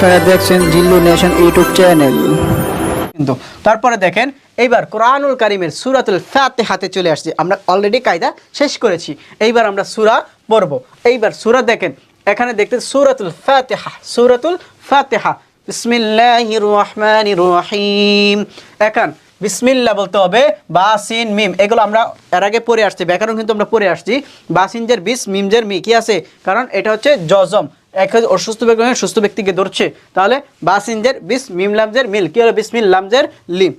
আপনারা দেখছেন জিল্লু nation YouTube channel. কিন্তু তারপরে দেখেন, এইবার কোরআনুল কারিমের সুরাতুল ফাতে হাতে চলে আসছে। আমরা অলরেডি কায়দা শেষ করেছি। এইবার আমরা সুরা পড়ব। এইবার সুরা দেখেন, এখানে দেখতে সুরাতুল ফাতেহা সুরাতুল ফাতেহা। বিসমিল্লাহির রহমানির রহিম। এখন বিসমিল্লাহ বলতে হবে, বাসিন, মিম। এগুলো আমরা এর আগে পড়ে আসছি, ব্যাকরণ কিন্তু আমরা পড়ে আসছি। বাসিনজের বিস মিমজের মি। কি আছে? কারণ এটা হচ্ছে জজম এক হাজার অসুস্থ ব্যক্তি সুস্থ ব্যক্তিকে ধরছে। তাহলে বাসিনজের বিস মিম লামজের মিল। কি হলো? বিসমিল লামজের লিম।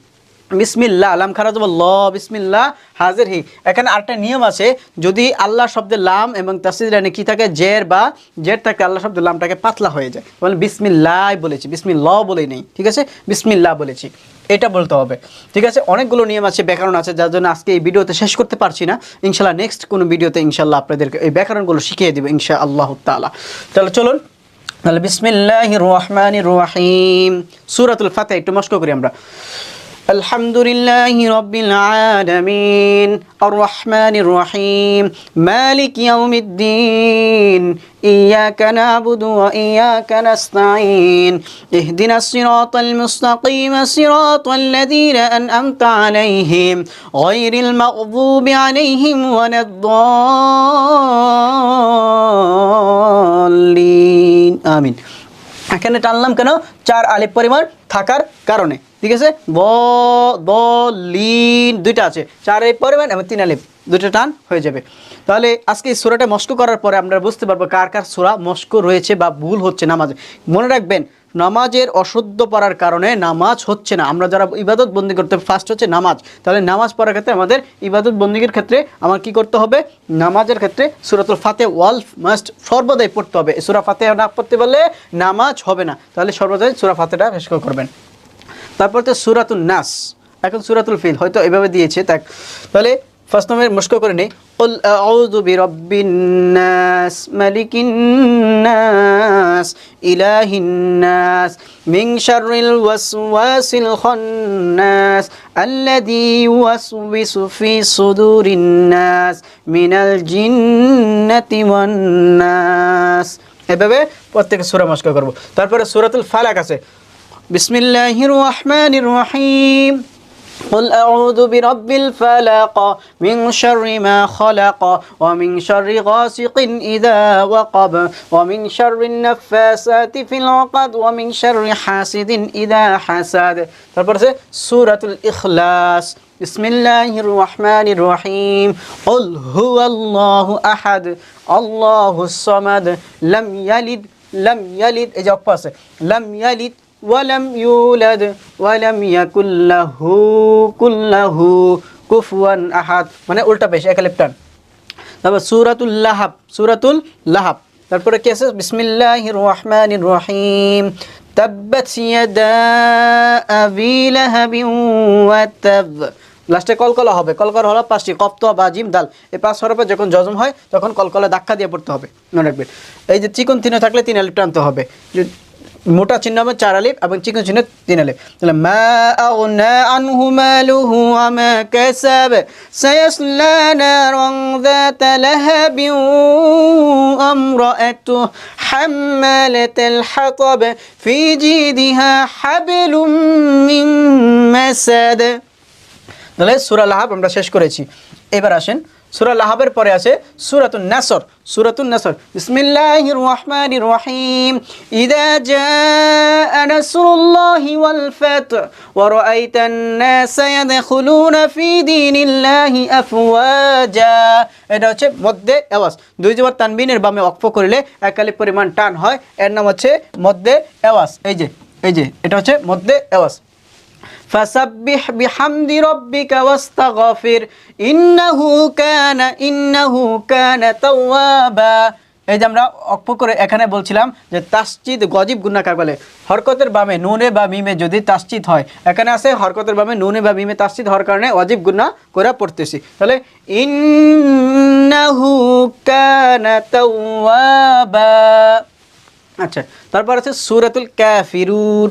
বিসমিল্লাহ আলাম খারাজ ল, বিসমিল্লাহ, হাজির হি। এখানে আরেকটা নিয়ম আছে, যদি আল্লাহ শব্দের লাম এবং তাসিদ রানে কি থাকে? জের বা জের থাকে আল্লাহ শব্দের লামটাকে পাতলা হয়ে যায়। বলে বিসমিল্লাহ বলেছি, বিসমিল্লাহ বলেই নেই, ঠিক আছে? বিসমিল্লাহ বলেছি, এটা বলতে হবে, ঠিক আছে? অনেকগুলো নিয়ম আছে, ব্যাকরণ আছে, যার জন্য আজকে এই ভিডিওতে শেষ করতে পারছি না। ইনশাল্লাহ নেক্সট কোনো ভিডিওতে ইনশাল্লাহ আপনাদেরকে এই ব্যাকরণগুলো শিখিয়ে দেবে ইনশা আল্লাহ তালা তাহলে চলুন, তাহলে বিসমিল্লাহ রহমান রহিম। সুরাতুল ফাতে একটু মস্ক করি আমরা। الحمد لله رب العالمين. الرحمن الرحيم. مالك يوم الدين. إياك نعبد وإياك نستعين. اهدنا الصراط المستقيم صراط الذين أنأمت عليهم. غير المغضوب عليهم ولا الضالين. آمين. এখানে টানলাম কেন? চার আলিফ পরিমাণ থাকার কারণে। ঠিক আছে? ব দ লিন দুইটা আছে। চার আলিফ পরিমাণ এবং তিন আলিফ। দুইটা টান হয়ে যাবে। তাহলে আজকে এই সুরাটা মস্ক করার পরে আমরা বুঝতে পারব কার কার সুরা মস্ক রয়েছে বা ভুল হচ্ছে নামাজে। মনে রাখবেন নামাজের অশুদ্ধ পড়ার কারণে নামাজ হচ্ছে না। আমরা যারা ইবাদত বন্দি করতে ফার্স্ট হচ্ছে নামাজ, তাহলে নামাজ পড়ার ক্ষেত্রে আমাদের ইবাদত বন্দিগির ক্ষেত্রে আমার কি করতে হবে? নামাজের ক্ষেত্রে সুরাতুল ফাতে ওয়াল মাস্ট সর্বদাই পড়তে হবে। সুরা ফাতে না পড়তে পারলে নামাজ হবে না। তাহলে সর্বদাই সুরা ফাতেটা বেশ করে করবেন। তারপর তো সুরাতুল নাস। এখন সুরাতুল ফিল, হয়তো এভাবে দিয়েছে তাহলে ফার্স্ট নম্বর মুস্ক করে নেই قل أعوذ برب الناس ملك الناس إله الناس من شر الوسواس الخناس الذي يوسوس في صدور الناس من الجنة والناس এভাবে প্রত্যেক সূরা মস্ক করব তারপরে সূরাতুল ফালাক আছে বিসমিল্লাহির রহমানির রহিম قل أعوذ برب الفلق من شر ما خلق ومن شر غاسق إذا وقب ومن شر النفاسات في العقد ومن شر حاسد إذا حسد. سورة الإخلاص بسم الله الرحمن الرحيم قل هو الله أحد। الله الصمد। لم يلد لم يلد إجابة لم يلد ولم يولد ولم يكن له কুল্লাহু كفوا احد মানে উল্টা পেশ, একালেপ্টান। তারপর সূরাতুল লাহাব, সুরাতুল লাহাব। তারপরে কি আছে? বিসমিল্লাহ রহমান রহিম। তাব্বাত ইয়াদা আবি লাহাবিন ওয়া তাব। লাস্টে কলকলা হবে। কলকলা হলো পাঁচটি কপ্ত বা, জিম, দাল। এই পাঁচ হরফে যখন জজম হয়, তখন কলকলা ধাক্কা দিয়ে পড়তে হবে। মনে রাখবেন। এই যে চিকন তিনে থাকলে তিন আলিপ হবে। মোটা চিহ্ন হবে চার আলিফ এবং চিকন চিহ্ন তিন আলিফ। তাহলে মা আগনা আনহু মালুহু আমা কাসাব সায়াসলা নারান যাত লাহাবিন আমরাতু হাম্মালাতাল হাতাব, ফি জিদিহা হাবলুম মিন মাসাদ। তাহলে সূরা লাহাব আমরা শেষ করেছি। এবার আসেন সুরা লাহাবের পরে আছে সুরাতুন নাসর সুরাতুন নাসর। বিসমিল্লাহির রহমানির রহিম। ইদা জাআ নাসরুল্লাহি ওয়াল ফাত ওয়া রাআইতান নাসা ইয়াদখুলুনা ফি দীনিল্লাহি আফওয়াজা। এটা হচ্ছে মধ্যে আওয়াজ। দুই জবর তানবিনের বামে ওয়াকফ করলে একালি পরিমাণ টান হয়। এর নাম হচ্ছে মধ্যে আওয়াজ। এই যে এই যে, এটা হচ্ছে মধ্যে আওয়াজ। فسبح بحمد ربك واستغفر إنه كان إنه كان توابا এই যে আমরা অক্ষ করে এখানে বলছিলাম যে তাসচিদ গজিব গুণাকার বলে হরকতের বামে নুনে বা মিমে যদি তাসচিদ হয় এখানে আছে হরকতের বামে নুনে বা মিমে তাসচিদ হওয়ার কারণে অজিব গুণা করে পড়তেছি তাহলে ইন্নাহু কানা তাওয়াবা আচ্ছা তারপর আছে সূরাতুল কাফিরুন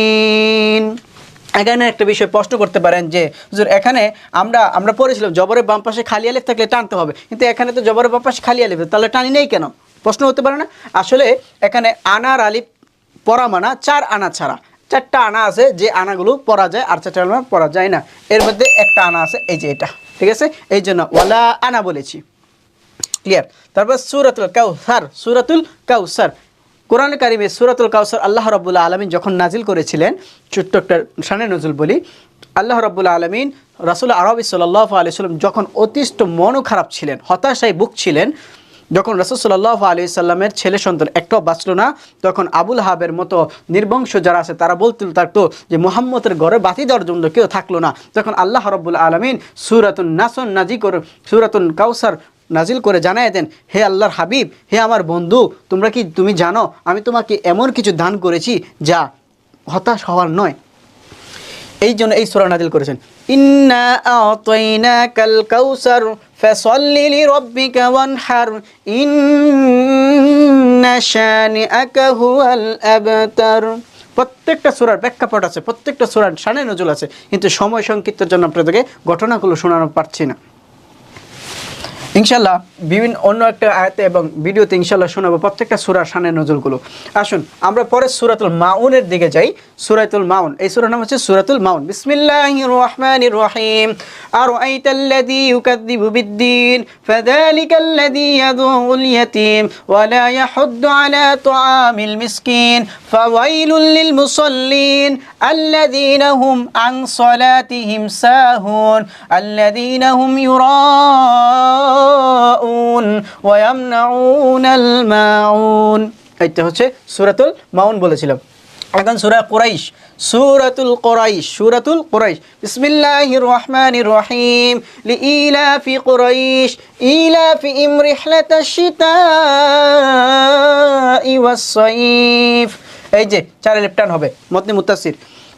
এখানে একটা বিষয় প্রশ্ন করতে পারেন যে, হুজুর, এখানে আমরা আমরা পড়েছিলাম, জবরের বাম পাশে খালি আলিফ থাকলে টানতে হবে। কিন্তু এখানে তো জবরের বাম পাশে খালি আলিফ, তাহলে টানি নেই কেন? প্রশ্ন হতে পারে না? আসলে এখানে আনার আলিফ পরা মানা, চার আনা ছাড়া। চারটা আনা আছে, যে আনাগুলো পরা যায়, আর চারটা আনা পরা যায় না। এর মধ্যে একটা আনা আছে, এই যে এটা। ঠিক আছে? এই জন্য ওয়ালা আনা বলেছি। ক্লিয়ার তারপর সুরাতুল কাউসার সুরাতুল কাউসার। কোরআন কারিমে সুরাতুল কাউসার আল্লাহ রব্বুল্লা আলমিন যখন নাজিল করেছিলেন, ছোট্ট একটা শানে নজুল বলি, আল্লাহ রব্বুল্লা আলমিন রাসুল আরবি সাল্লাহ আলি সাল্লাম যখন অতিষ্ঠ মনও খারাপ ছিলেন, হতাশায় বুক ছিলেন যখন রসুল সাল্লাহ আলি সাল্লামের ছেলে সন্তান একটাও বাঁচল না, তখন আবুল হাবের মতো নির্বংশ যারা আছে তারা বলতে থাকতো যে, মোহাম্মদের ঘরে বাতি দেওয়ার জন্য কেউ থাকল না। তখন আল্লাহ রব্বুল আলমিন সুরাতুন নাসন নাজি করে, সুরাতুন কাউসার নাজিল করে জানায় দেন, হে আল্লাহর হাবিব, হে আমার বন্ধু, তোমরা কি, তুমি জানো, আমি তোমাকে এমন কিছু দান করেছি যা হতাশ হওয়ার নয়? এই জন্য এই সূরা নাজিল করেছেন, ইন্না আবতার। প্রত্যেকটা সুরার প্রেক্ষাপট আছে, প্রত্যেকটা সুরার শানে নজুল আছে, কিন্তু সময় সংক্ষিপ্তের জন্য আপনাদেরকে ঘটনাগুলো শোনানো পারছি না। ইনশাল্লাহ বিভিন্ন অন্য একটা আয়তে এবং ভিডিওতে ইনশাল্লাহ শোনাবো প্রত্যেকটা সুরার সানের নজরগুলো। আসুন, আমরা পরে সুরাতুল মাউনের দিকে যাই। সুরাতুল মাউন, এই সুরার নাম হচ্ছে সুরাতুল মাউন। বিসমিল্লাহ রহমান রহিম। আর আইতাল্লাদি ইউকাদ্দিবু বিদ্দিন, ফাযালিকাল্লাযী ইয়াদুল ইয়াতীম, ওয়া লা ইয়াহুদ্দু আলা তুআমিল মিসকিন, ফাওয়াইলুল লিল মুসাল্লিন আল্লাযীনা হুম আন সালাতিহিম সাহুন। আল্লাযীনা হুম ইউরা ওয়ামনাউনাল মাউন এটা হচ্ছে সুরাতুল মাউন বলেছিলাম। এখন সুরা কোরাইশ। সুরাতুল কোরাইশ সুরাতুল কোরাইশ। বিসমিল্লাহির রহমানির রহিম। লিইলাফি কোরাইশ। ইলাফিহিম রিহলাতাশ শিতাই ওয়াস সাইফ এই যে, চারে লেফটান হবে। মতনি মুতাসির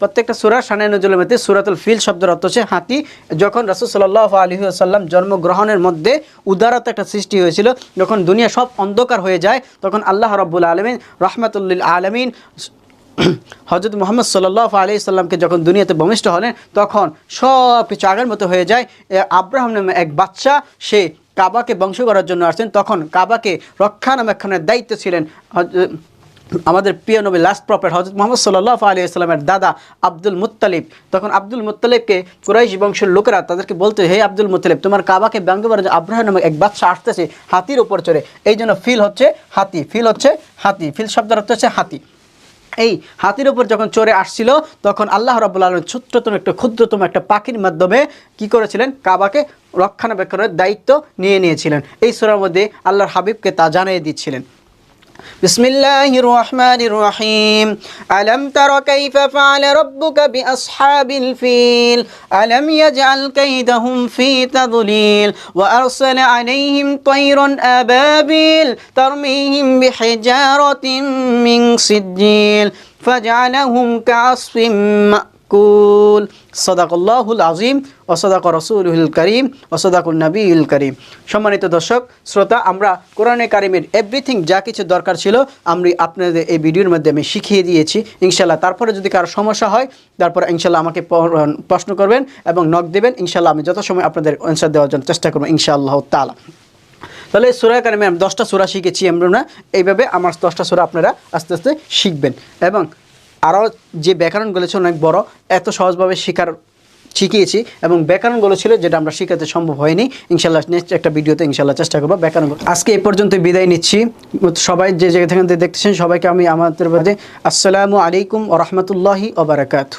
প্রত্যেকটা সুরার শানে নজরুলের মধ্যে সুরাতুল ফিল শব্দের অর্থ হচ্ছে হাতি। যখন রাসুল সাল্লাহ আলী আসাল্লাম জন্মগ্রহণের মধ্যে উদারতা একটা সৃষ্টি হয়েছিল, যখন দুনিয়া সব অন্ধকার হয়ে যায়, তখন আল্লাহ রব্বুল আলমিন, রহমতুল্লিল আলমিন হজরত মোহাম্মদ সাল্লাহ আলি সাল্লামকে যখন দুনিয়াতে ভূমিষ্ঠ হলেন, তখন সব কিছু আগের মতো হয়ে যায়। আব্রাহাম নামে এক বাচ্চা সে কাবাকে বংশ করার জন্য আসছেন তখন কাবাকে রক্ষা রক্ষণাবেক্ষণের দায়িত্ব ছিলেন আমাদের প্রিয় নবী লাস্ট প্রফেট হজরত মোহাম্মদ সাল্লাহ আলী ইসলামের দাদা আব্দুল মুত্তালিব। তখন আব্দুল মুত্তালিবকে কুরাইশ বংশের লোকেরা তাদেরকে বলতে, হে আব্দুল মুত্তালিব, তোমার কাবাকে ব্যঙ্গ করার জন্য আব্রাহাম নামে এক বাচ্চা আসতেছে হাতির উপর চড়ে। এই জন্য ফিল হচ্ছে হাতি, ফিল হচ্ছে হাতি, ফিল শব্দের অর্থ হচ্ছে হাতি। এই হাতির উপর যখন চড়ে আসছিল, তখন আল্লাহ রাবুল আলম ছোট্টতম একটা, ক্ষুদ্রতম একটা পাখির মাধ্যমে কি করেছিলেন? কাবাকে রক্ষণাবেক্ষণের দায়িত্ব নিয়ে নিয়েছিলেন। এই সুরার মধ্যে আল্লাহর হাবিবকে তা জানিয়ে দিচ্ছিলেন। بسم الله الرحمن الرحيم ألم تر كيف فعل ربك بأصحاب الفيل ألم يجعل كيدهم في تضليل وأرسل عليهم طيرا أبابيل ترميهم بحجارة من سجيل فجعلهم كعصف مأكول মাকুল সদাকুল্লাহুল আজিম অসদাক রসুল করিম অসদাকুল নবীল করিম সম্মানিত দর্শক, শ্রোতা, আমরা কোরআনে কারিমের এভরিথিং যা কিছু দরকার ছিল আমি আপনাদের এই ভিডিওর মধ্যে আমি শিখিয়ে দিয়েছি। ইনশাল্লাহ তারপরে যদি কারও সমস্যা হয়, তারপর ইনশাল্লাহ আমাকে প্রশ্ন করবেন এবং নক দেবেন। ইনশাল্লাহ আমি যথাসময় আপনাদের অ্যান্সার দেওয়ার জন্য চেষ্টা করব, ইনশাআল্লাহ তালা তাহলে সুরা কারিমে আমি দশটা সুরা শিখেছি আমরা। এইভাবে আমার দশটা সুরা আপনারা আস্তে আস্তে শিখবেন এবং আরও যে ব্যাকরণগুলো ছিল অনেক বড়, এত সহজভাবে শেখার শিখিয়েছি এবং ব্যাকরণগুলো ছিল যেটা আমরা শেখাতে সম্ভব হয়নি। ইনশাল্লাহ নেক্সট একটা ভিডিওতে ইনশাল্লাহ চেষ্টা করব ব্যাকরণ আজকে এই পর্যন্ত বিদায় নিচ্ছি। সবাই যে জায়গা থেকে দেখতেছেন সবাইকে আমি আমাদের বাদে আসসালামু আলাইকুম ও রহমতুল্লাহি ওবরাকাতু